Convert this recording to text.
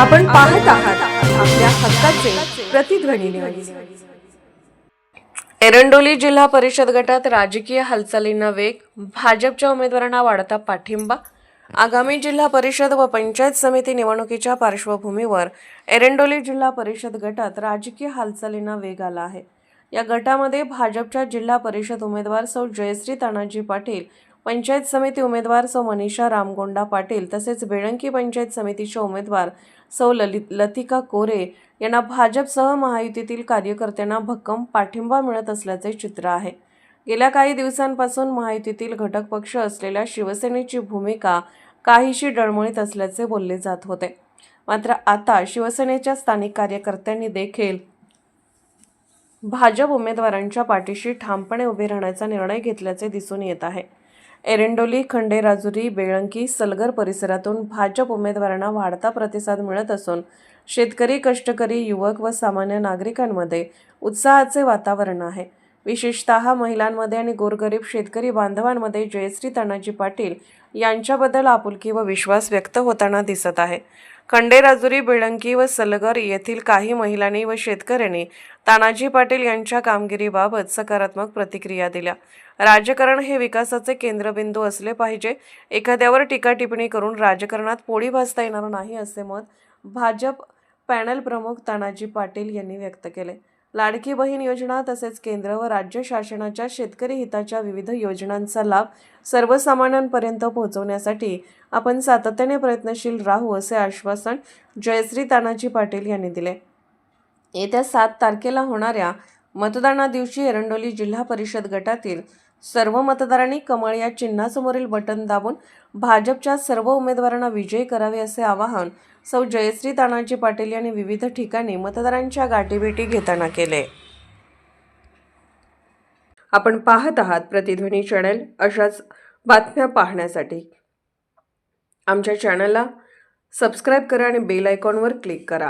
आपण पाहत आहात आपल्या हक्काचे प्रतिध्वनी न्यूज एरंडोली जिल्हा परिषद गटात राजकीय हालचालींना वेग भाजपच्या उमेदवारांना वाढता पाठिंबा. आगामी जिल्हा परिषद व पंचायत समिती निवडणुकीच्या पार्श्वभूमीवर एरंडोली जिल्हा परिषद गटात राजकीय हालचालींना वेग आला आहे. या गटामध्ये भाजपच्या जिल्हा परिषद उमेदवार सौ जयश्री तानाजी पाटील पंचायत समिती उमेदवार सौ मनीषा रामगोंडा पाटील तसेच बेळंकी पंचायत समितीच्या उमेदवार सौ ललित लतिका कोरे यांना भाजपसह महायुतीतील कार्यकर्त्यांना भक्कम पाठिंबा मिळत असल्याचे चित्र आहे. गेल्या काही दिवसांपासून महायुतीतील घटक पक्ष असलेल्या शिवसेनेची भूमिका काहीशी डळमळीत असल्याचे बोलले जात होते. मात्र आता शिवसेनेच्या स्थानिक कार्यकर्त्यांनी देखील भाजप उमेदवारांच्या पाठीशी ठामपणे उभे राहण्याचा निर्णय घेतल्याचे दिसून येत आहे. एरंडोली खंडेराजुरी बेळंकी सलगर परिसरातून भाजप उमेदवारांना वाढता प्रतिसाद मिळत असून शेतकरी कष्टकरी युवक व सामान्य नागरिकांमध्ये उत्साहाचे वातावरण आहे. विशेषतः महिलांमध्ये आणि गोरगरीब शेतकरी बांधवांमध्ये जयश्री तानाजी पाटील यांच्याबद्दल आपुलकी व विश्वास व्यक्त होताना दिसत आहे. खंडेराजुरी बिळंकी व सलगर येथील काही महिलांनी व शेतकऱ्यांनी तानाजी पाटील यांच्या कामगिरीबाबत सकारात्मक प्रतिक्रिया दिल्या. राजकारण हे विकासाचे केंद्रबिंदू असले पाहिजे. एखाद्यावर टीका टिप्पणी करून राजकारणात पोळी भाजता येणार नाही असे मत भाजप पॅनल प्रमुख तानाजी पाटील यांनी व्यक्त केले. लाडकी बहीण योजना तसेच केंद्र व राज्य शासनाच्या शेतकरी हिताच्या विविध योजनांचा लाभ सर्वसामान्यांपर्यंत पोहोचवण्यासाठी आपण सातत्याने प्रयत्नशील राहू असे आश्वासन जयश्री तानाजी पाटील यांनी दिले. येत्या सात तारखेला होणाऱ्या मतदाना दिवशी एरंडोली जिल्हा परिषद गटातील सर्व मतदारांनी कमळ या चिन्हासमोरील बटन दाबून भाजपच्या सर्व उमेदवारांना विजयी करावे असे आवाहन सौ जयश्री तानाजी पाटील यांनी विविध ठिकाणी मतदारांच्या गाठीभेटी घेताना केले. आपण पाहत आहात प्रतिध्वनी चॅनल अशाच बातम्या पाहण्यासाठी. आमच्या चॅनलला सबस्क्राईब करा आणि बेल आयकॉनवर क्लिक करा.